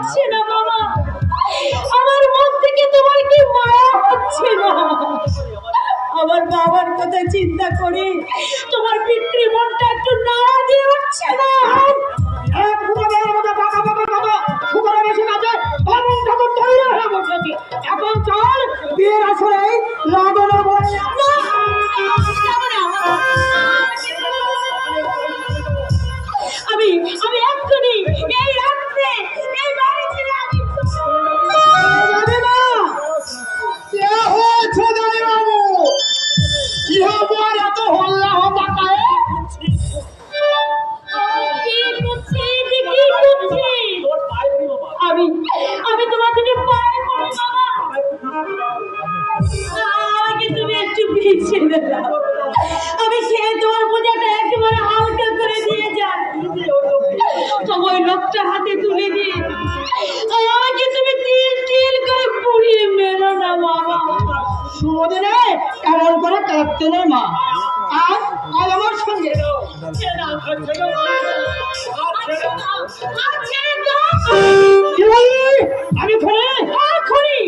পাচ্ছে না বাবা আমার মন থেকে তোমার কি মায়া হচ্ছে না? আমার বাবার কথা চিন্তা করে তোমার পিতৃ মনটা একটু নাড়া দিয়ে উঠছে না। আমি আর খড়ি।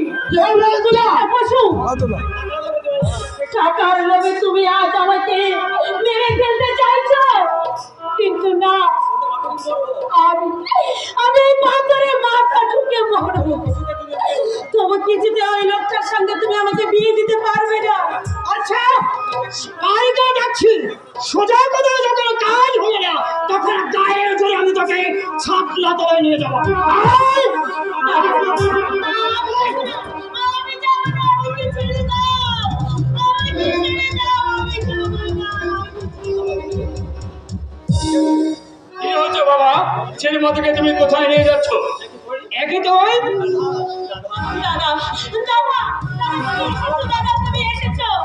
বলতো টাকার তবু কিছুতে ওই লোকটার সঙ্গে তুমি আমাকে বিয়ে দিতে পারবে না আচ্ছা যাচ্ছি সোজা কথা যখন কাজ হলো না, তখন তোকে ছাপলা তলে নিয়ে যাব। বাবা? ছেলে মাতাকে তুমি কোথায় নিয়ে যাচ্ছ? একই তো।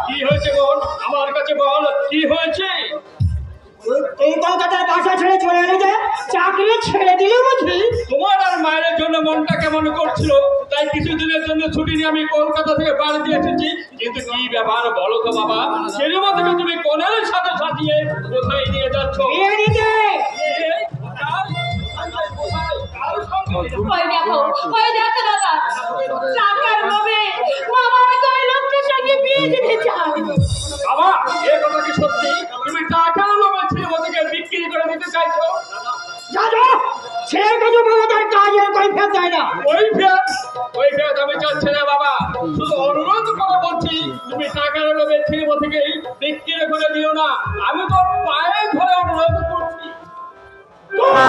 কি হয়েছে বোন আমার কাছে বল, কি হয়েছে? এই কলকাতার বাসা ছেড়ে চলে এলে যে চাকরি ছেড়ে দিলে বুঝি? তোমার আর মায়ের জন্য মনটা কেমন করছিল? তাই কিছুদিনের জন্য ছুটি নিয়ে আমি কলকাতা থেকে বাড়িতে এসেছি। কিন্তু কি ব্যাপার বলো তো বাবা? মাতাকে তুমি কোনের সাথে সাজিয়ে কোথায় নিয়ে যাচ্ছ? ওই দেখো, ওই দেখো দাদা, টাকার লোভে মামা আমাকে ওই লোকটার সঙ্গে বিয়ে দিতে চায়। বাবা এ কথা কি সত্যি? তুমি টাকার লোভে চাইছো? ছেড়ে কিছু বাবা তার কাজের কই ফের দেয় না। ওই ফের ওই ফের আমি চাচ্ছি না বাবা। শুধু অনুরোধ করে বলছি তুমি টাকার লোভে ছেলে থেকে বিক্রি করে দিও না। আমি তো পায়ে ধরে অনুরোধ করছি। বাবা!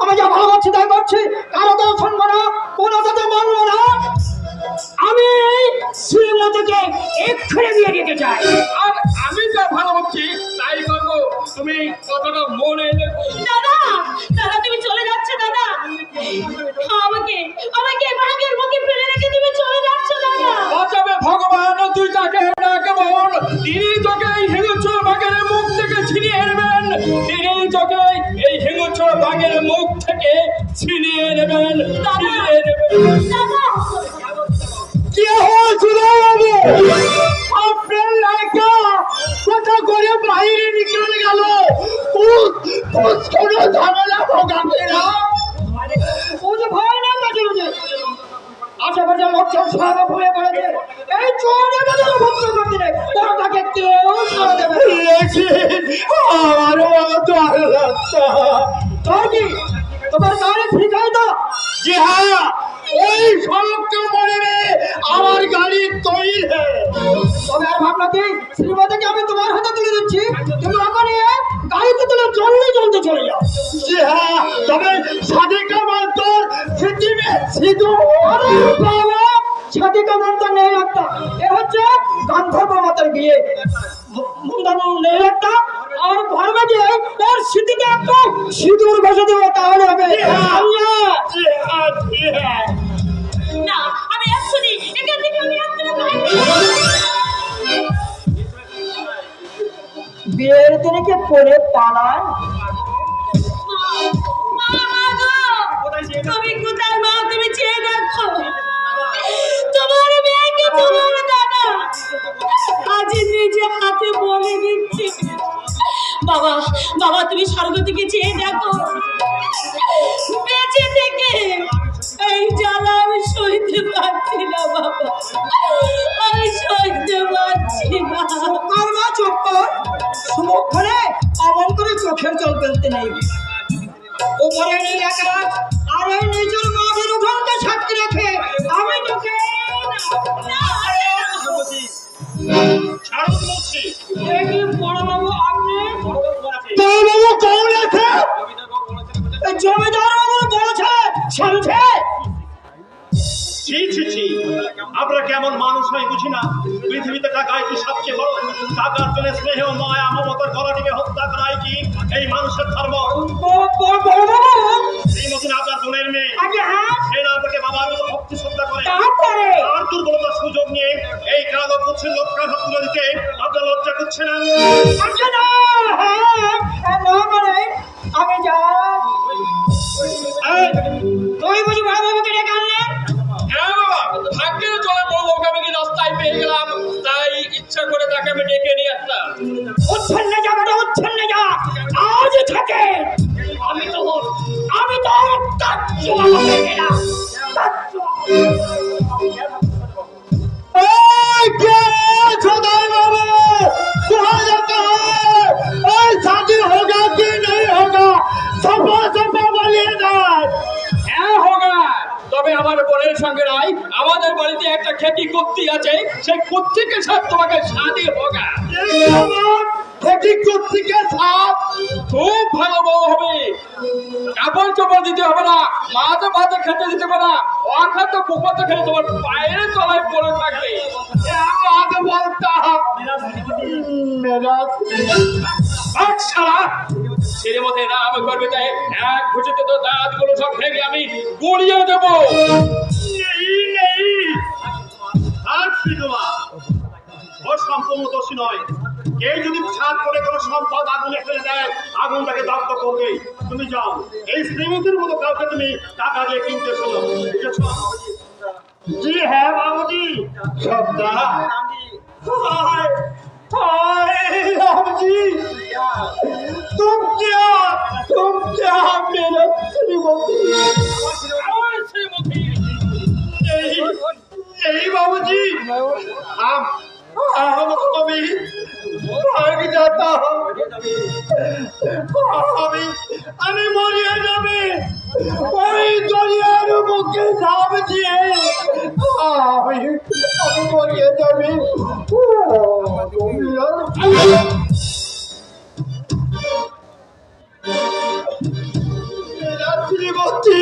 আমি যা ভালো করছি তাই করছি। কারও তো শুনব না কোনো কথা মানবো না। আমি শ্রীমতীকে এক্ষুনি বিয়ে দিতে চাই। আর আমি যা ভালো হচ্ছি তাই করব তুমি কতটা মনে এলে দাদা, দাদা, তুমি চলে যাচ্ছ, দাদা। আমাকে আমাকে ভাগের মুখে ফেলে রেখে তুমি চলে যাচ্ছ দাদা। বাঁচাবে ভগবান তুই তাকে ডাকে বল। তিনি তোকে এই হিংস্র বাঘের মুখ থেকে ছিনিয়ে নেবেন। তিনি তোকে এই হিংস্র বাঘের মুখ থেকে ছিনিয়ে নেবেন। ছিনিয়ে জি হ্যাঁ তবে সাদিকা মান্তর পৃথিবী সিধু বাবা সাদিকা মন্ত্র নেই একটা। এ হচ্ছে গান্ধর্ব মাতার বিয়ে। মন্দার নেই একটা আর ঘর বাজিয়ে ওর স্মৃতিতে একটু সিঁদুর বসে দেবো তাহলে হবে। আল্লাহ জি হ্যাঁ জি হ্যাঁ। না আমি এক্ষুনি এখান থেকে আমি এক্ষুনি বাইরে বিয়ের পরে পালায়? তুমি কোথায় মা? তুমি চেয়ে দেখো। তোমার মেয়েকে তোমার দাদা। আজ নিজে হাতে বলে দিচ্ছে। বাবা বাবা, তুমি স্বর্গ থেকে চেয়ে দেখো। বেঁচে থেকে এই জ্বালা আমি সইতে পারছি না, বাবা। আমি সইতে পারছি না। মা, চুপ কর। সুমুখ ধরে অমন করে চোখের জল ফেলতে নেই। উপরে নীল আকাশ আর এই নিজের মাঝের উঠোনকে সাক্ষী রেখে আমি তোকে জমিদার বাবু বলেছে আমরা কেমন মানুষ হয় বুঝি না? পৃথিবীতে টাকায় কি সবচেয়ে বড়। টাকার জন্য স্নেহ মায়া মমতার গলাটিকে হত্যা করাই আমার বোনের সঙ্গে নাই। আমাদের বাড়িতে একটা খেটি কুত্তি আছে। সেই কুত্তিকে সাথে তোমাকে সাদি হোগা ক্ষতি কুর্তিকে সাপ খুব ভালো বউ হবে। কাপড় চোপড় দিতে হবে না। মাঝে মাঝে খেতে দিতে হবে না। অখাদ্য কুপাতে খেলে তোমার পায়ের তলায় পড়ে থাকবে। আগে বলতাম করবে তাই এক ঘুষিতে তো দাঁতগুলো সব ভেঙে আমি গড়িয়ে দেবো। নেই নেই। ও সম্পূর্ণ দোষী নয় কেউ যদি ছাদ করে কোনো সম্পদ আগুনে ফেলে দেয় আগুন তাকে দগ্ধ করবে তুমি যাও এই শ্রীমতির মতো কাউকে তুমি টাকা দিয়ে কিনতে চলো বুঝেছ জি হ্যাঁ বাবুজি সবটা हाय हाय राम जी तुम क्या तुम क्या मेरा श्रीमती আমার শ্রীমতী यही यही बाबूजी हम हम अभी भाग जाता हूँ अभी अभी मरिया जाबे ওই দরিয়ার মুখে নাম দিয়ে আমি আমি মরিয়া যাবে শ্রীমতী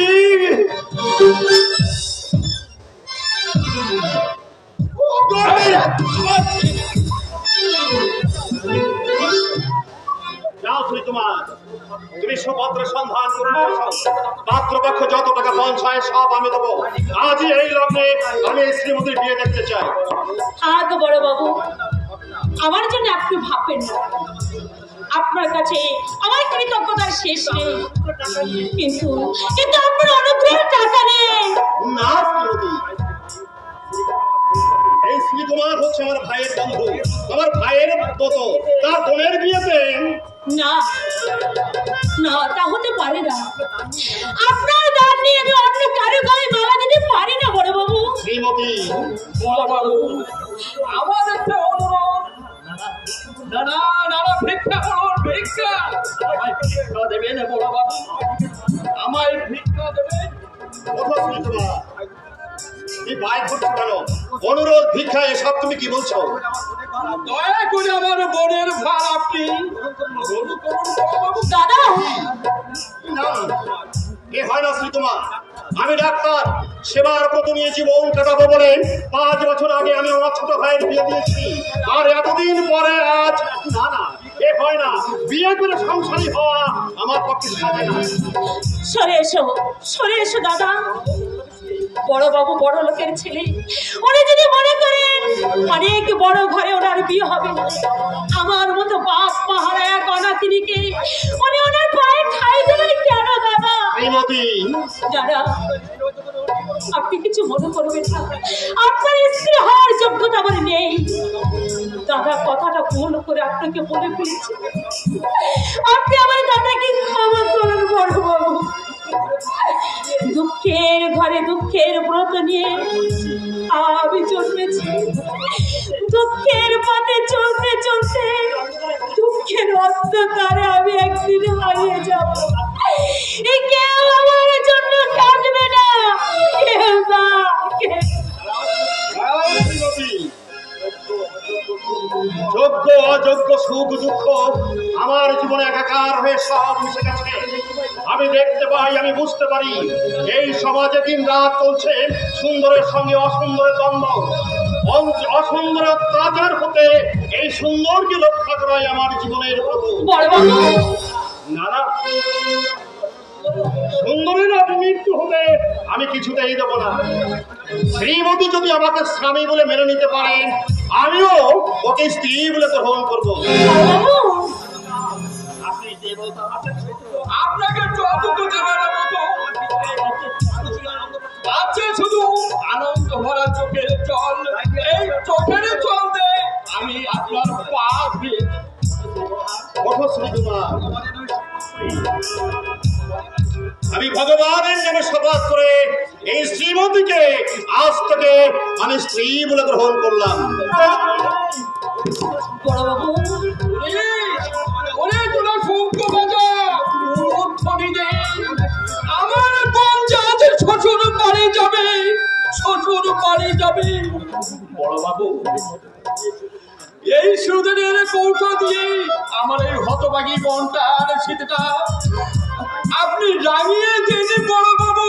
যত টাকা সব আমি দেবো। আজই এই লগ্নে আমি শ্রীমতীর বিয়ে দেখতে চাই। থাক বড় বাবু আমার জন্য আপনি ভাববেন না। আপনার কাছে আমার কৃতজ্ঞতার শেষ নেই। কিন্তু কিন্তু আপনার অনুগ্রহের টাকা নেই। না শ্রীমতী। এই শ্রী কুমার হচ্ছে আমার ভাইয়ের বন্ধু। আমার ভাইয়ের মতো তার বোনের বিয়েতে না না, তা হতে পারে না। আপনার দান নিয়ে আমি অন্য কারও গায়ে মালা দিতে পারি না, বড় বাবু। আমার একটা অনুরোধ। নানা নানা ভিক্ষা করুন ভিক্ষা। দেবেন বড় বাবু। আমায় ভিক্ষা দেবেন। কথা কুমার এই ভাই ঘুরছো কেন অনুরোধ ভিক্ষা এসব তুমি কি বলছো? দয়া করে আমার বোনের ভার আপনি দাদা! হয় না শ্রী তোমার আমি ডাক্তার সেবার ব্রত নিয়ে জীবন কাটাবো বলে। পাঁচ বছর আগে আমি আমার ছোট ভাইয়ের বিয়ে দিয়েছি। আর এতদিন পরে আজ না না এ হয় না। বিয়ে করে সংসারী হওয়া আমার পক্ষে সরে এসো সরে এসো দাদা। বড় বাবু বড় লোকের ছেলে। উনি যদি মনে করেন অনেক বড় ঘরে ওনার বিয়ে হবে। আমার মতো বাপ মা হারায়া গণাতিনিকে উনি ওনার পায়ে ঠাই দেবেন কেন দাদা দাদা আপনি কিছু মনে করবেন না। আপনার স্ত্রী হওয়ার যোগ্যতা আমার নেই। দাদা কথাটা ভুল করে আপনাকে বলে ফেলেছি। আপনি আমার দাদাকে ক্ষমা করুন বড় বাবু। দুঃখের ঘরে দুঃখের ব্রত নিয়ে আমি জন্মেছি দুঃখের পথে চলতে চলতে, দুঃখের অন্ধকারে আমি একদিন হারিয়ে যাব। কেউ আমার জন্য কাঁদবে না কেউ না যোগ্য, অযোগ্য, সুখ, দুঃখ, আমার জীবনে একাকার হয়ে সব মিশে গেছে। আমি দেখতে পাই আমি বুঝতে পারি এই সমাজে দিন রাত চলছে সুন্দরের সঙ্গে অসুন্দরের দ্বন্দ্ব। অসুন্দর অত্যাচার হতে এই সুন্দরকে রক্ষা করাই আমার জীবনের না না। সুন্দরের অপমৃত্যু হতে আমি কিছুতেই দেবো না। শ্রীমতী যদি আমাকে স্বামী বলে মেনে নিতে পারেন আমিও ওকে স্ত্রী বলে গ্রহণ করব। আপনাকে যতটুকু দেবার মতো। আছে শুধু আনন্দ ভরা চোখের জল। এই চোখের জল দিয়ে আমি আপনার পা দিয়ে আমি ভগবানের নামে শপথ করে এই শ্রীমতীকে আজ থেকে আমি স্ত্রী বলে গ্রহণ করলাম। আমার বোন যাচ্ছে শ্বশুর বাড়ি যাবে, শ্বশুর বাড়ি যাবে। বড় বাবু এই সুদিনের কৌশল দিয়ে আমার এই হতবাগী বোনটার শীতটা আপনি রাঙিয়ে দিন বড় বাবু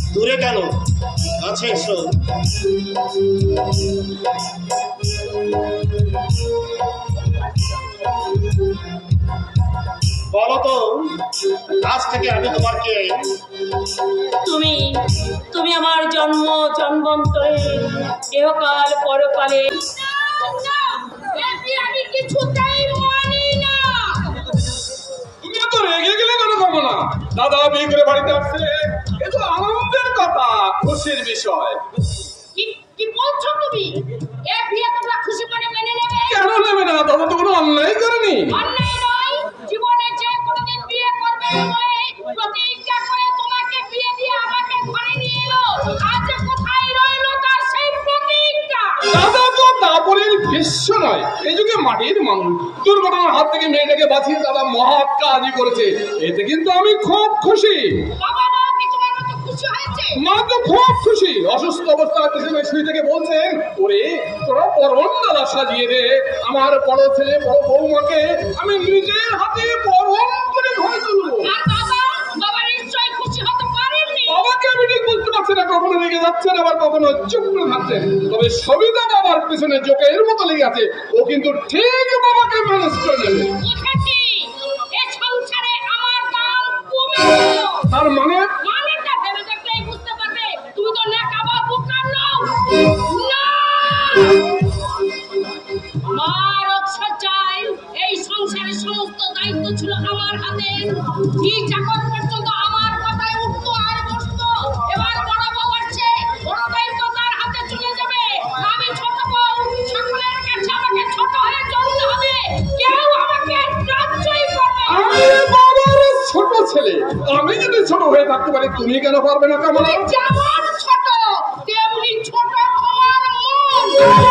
দূরে কেন? কাছে এসো বলো তো আজ থেকে আমি তোমার কে তুমি তুমি আমার জন্ম জন্মান্তরে এহকাল পরকালে আমি মানি না তুমি রেগে গেলে কেন পাবো না? দাদা বিয়ে করে বাড়িতে আসছে। এ তো আনন্দের কথা খুশির বিষয়। কি কি বলছো তুমি? এ বিয়ে তোমরা খুশি মনে মেনে নেবে? কেন নেবে না? তো কোনো অন্যায় করেনি। অন্যায় নয় জীবনে যে কোনোদিন বিয়ে করবে বলে প্রতিজ্ঞা করে তোমাকে বিয়ে দিয়ে আমাকে ঘরে নিয়ে এলো। আজ কোথায় রইল তার সেই প্রতিজ্ঞা। দাদা তো তারপরের বিশ্ব নয়। এই যুগে মাটির মানুষ। দুর্ঘটনার হাত থেকে মেয়েটাকে বাঁচিয়ে দাদা মহৎ কাজই করেছে। এতে কিন্তু আমি খুব খুশি। বাবা মা কি তোমার মতো খুশি হয়েছে মা তো খুব খুশি। অসুস্থ অবস্থায় পেছনে শুয়ে থেকে বলছেন ওরে তোরা পরম দাদা সাজিয়ে দে। আমার বড় ছেলে বড় বৌমাকে আমি নিজের হাতে পরম করে ঘরে তুলবো। বাবাকে আমি ঠিক পারছি না কখনো রেগে যাচ্ছেন আবার কখনো চুপ করে থাকছেন। তবে সবিতা বাবার পিছনে জোকের মতো লেগে আছে। ও কিন্তু ঠিক বাবাকে ম্যানেজ করে নেবে। তার মানে আমার অক্ষসায় এই সংসারের সমস্ত দায়িত্ব ছিল আমার হাতে। কি চাকর পর্যন্ত আমার কথায় উঠতো আর বসতো এবার বড় বউ আসছে। বড় দায়িত্ব তার হাতে চলে যাবে। আমি ছোট বউ সকলের কাছে আমাকে ছোট হয়ে চলতে হবে। কেউ আমাকে রাজ্যই করবে না। আমি বাবার ছোট ছেলে। আমি যদি ছোট হয়ে থাকতে পারি তুমি কেন পারবে না কামনা? মন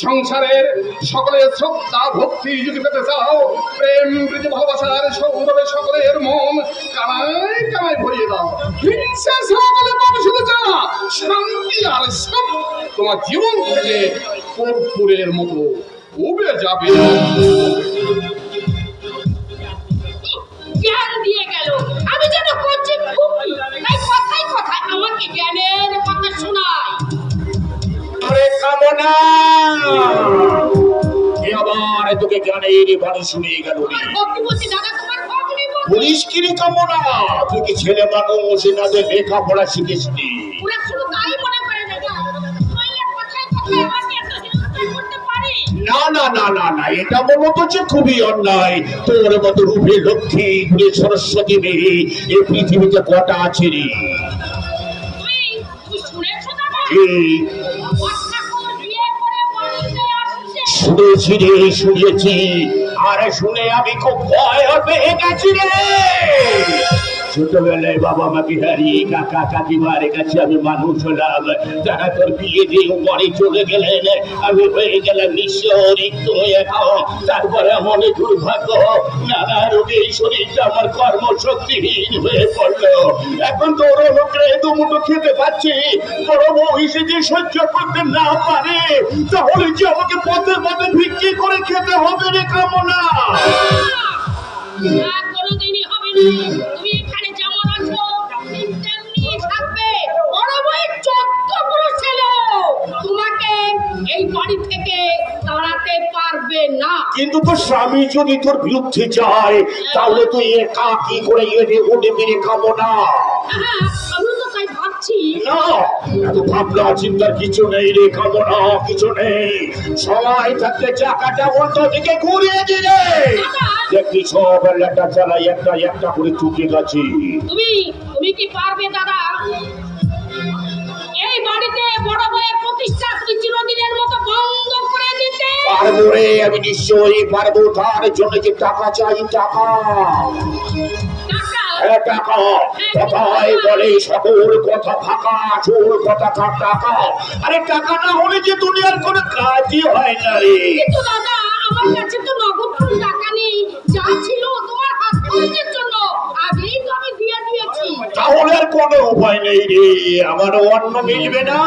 সংসারের সকলের শ্রদ্ধা, ভক্তি যদি পেতে চাও, প্রেম প্রীতি, ভালোবাসার সৌরভে সকলের মন কানায় কানায় ভরিয়ে দাও। হিংসা সকলে শুধু জানা শান্তি আর সব তোমার জীবন থেকে কর্পূরের মতো উবে যাবে। দিয়ে গেল? আমি যেন গেল পুলিশ কামনা তুই কি ছেলে মানুষ এনাদের লেখাপড়া নি না না না না এটা হচ্ছে খুবই অন্যায়। তোর মতো রূপে লক্ষ্মী গুণে সরস্বতী মেয়ে এই পৃথিবীতে কটা আছে রে? শুনেছি রে শুনেছি। আরে শুনে আমি খুব ভয় পেয়ে গেছি রে। ছোটবেলায় বাবা মাকে হারিয়ে কাকা কাকিমার কাছে আমি মানুষ হলাম। তারা তোর বিয়ে দিয়ে বাড়ি চলে গেলেন। আমি হয়ে গেলাম নিঃস্ব রিক্ত এখন। তারপরে এমন দুর্ভাগ্য, নানা রোগে শরীরটা আমার কর্মশক্তিহীন হয়ে পড়ল। এখন তো ওরা লোকরা দুমুটো খেতে পাচ্ছি। বড় বউ হিসেবে সহ্য করতে না পারে, তাহলে যে আমাকে পথে পথে ভিক্ষি করে খেতে হবে রে কামনা? কোনোদিনই হবে না। তুমি এই বাড়ি থেকে তাড়াতে পারবে না। কিন্তু তোর স্বামী যদি তোর বিরুদ্ধে যায় তাহলে তুই একা কি করে এনে উঠে মেরে খাব না? হ্যাঁ আমি তো তাই ভাবছি। না এত ভাবনা চিন্তার কিছু নেই রে খাব না কিছু নেই। সময় থাকতে চাকাটা উল্টো দিকে ঘুরিয়ে দিলে। দেখবি সব চালাই একটা একটা করে চুকে গেছি তুমি তুমি কি পারবে দাদা? বাড়িতে বড় বইয়ের প্রতিষ্ঠা তুমি চিরদিনের মতো বন্ধ করে দিতে? পারব রে আমি নিশ্চয়ই পারব তার জন্য যে টাকা চাই টাকা। টাকা? কথায় বলে সকল কথা ফাঁকা চোর কথা কার টাকা। আরে টাকা না হলে যে দুনিয়ার কোনো কাজই হয় না রে। দাদা আমার কাছে তো নগদ কোনো টাকা নেই। যা ছিল তোমার হাত জন্য আগেই তো আমি দিয়ে দিয়েছি। তাহলে কোনো উপায় নেই রে। আমার অন্ন মিলবে না।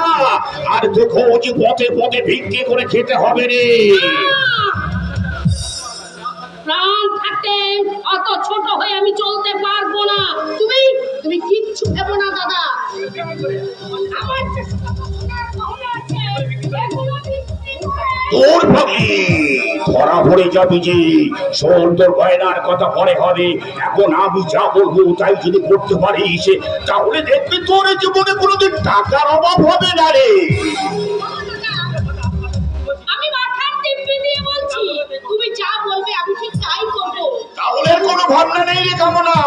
আর দেখো যে পথে পথে ভিক্ষে করে খেতে হবে রে। প্রাণ ছোট আমি চলতে পারব না। তুমি কিচ্ছু ভেবো না, দাদা। তোর ভাবি, ধরা পড়ে যাবি যে, শোন গয়নার কথা পরে হবে। এখন আমি যা বলব তাই যদি করতে পারিস তাহলে দেখবি তোর জীবনে কোনোদিন টাকার অভাব হবে না রে। তুমি যা বলবে আমি ঠিক তাই করব। তাহলে কোন ভাবনা নেই রে কামনা।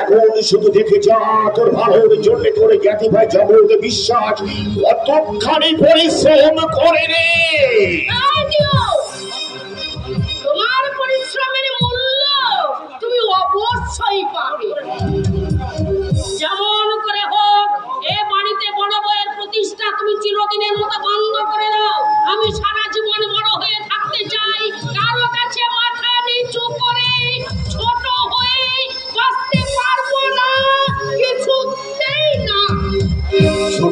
এখন শুধু দেখে যা, তোর ভালোর জন্য করে জ্ঞাতি ভাই বিশ্বাস পরিশ্রম করে রে। তুমি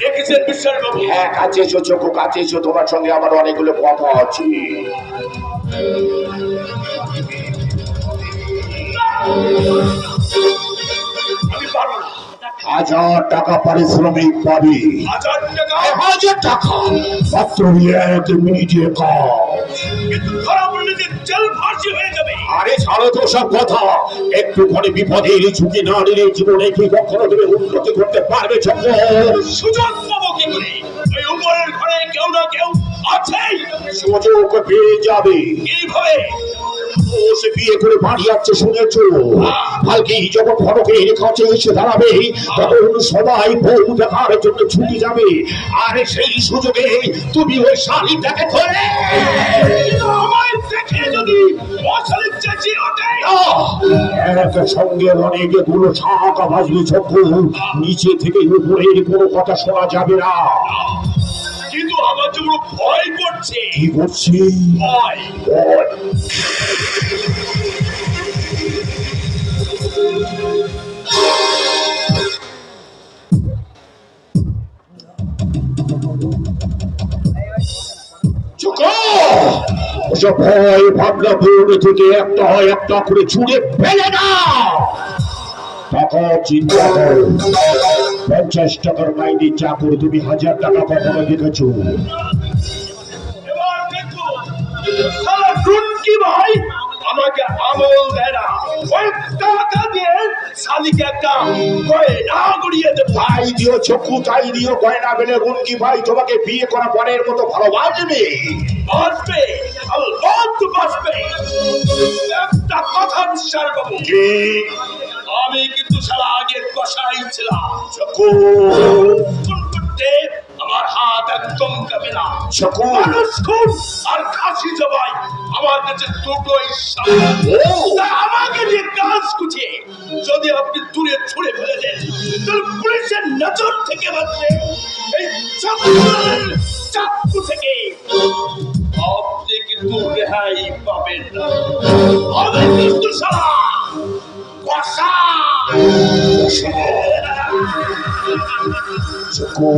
ডেকেছেন হ্যাঁ কাছে এসো চোখ কাছে এসো তোমার সঙ্গে আমার অনেকগুলো কথা আছে। হাজার টাকা পারিশ্রমিক পাবি। হাজার টাকা? এক মিনিটে কাজ। যে জেল হয়ে যাবে। আরে ছাড়ো তো সব কথা। একটুখানি বিপদের ঝুঁকি না নিলে জীবনে কি কখনো তুমি উন্নতি করতে পারবে চক্র? সুযোগ পাবো কি করে? ওই উপরের ঘরে কেউ না কেউ আছেই। সুযোগ পেয়ে যাবে। এইভাবে সে বিয়ে করে বাড়ি শুনেছ? কালকে যখন ফটকের কাছে এসে দাঁড়াবে। তখন সবাই বউ দেখার জন্য ছুটি যাবে। আর সেই সুযোগে তুমি ওই শাড়িটাকে ধরে দেখে যদি মশালির চেঁচিয়ে ওঠে। এক সঙ্গে অনেকগুলো শাঁখা বাজবে চক্ষু। নিচে থেকে উপরের কোনো কথা শোনা যাবে না। কিন্তু আমার যেমন ভয় করছে। কি করছি? ভয়। বল। ওসব ভয় ভাবনা ভুল থেকে একটা হয় একটা করে ছুঁড়ে ফেলে না টাকা চিন্তা করো। পঞ্চাশ টাকার মাইনে চাকর তুমি হাজার টাকা কখনো দেখেছ? ভাই আমাকে আমল দেয় না। ওই টাকা দিয়ে শালিকে একটা গয়না গড়িয়ে দেবো তাই দিও চক্ষু তাই দিও গয়না বেলে রুনকি ভাই তোমাকে বিয়ে করা পরের মতো ভালোবাসবে? আল্লাহ একটা কথা বিশ্বাস করব। সারা আগের কষাই ছিলাম। করতে আমার হাত একদম না। আর খাসি জবাই আমার কাছে দুটোই আমাকে কুছে যদি আপনি দূরে ছুড়ে ফেলে দেন তাহলে পুলিশের নজর থেকে বাঁচবে। এই চাকু থেকে। আপনি কিন্তু রেহাই পাবেন না। আমি কিন্তু সারা কষা চক্ষু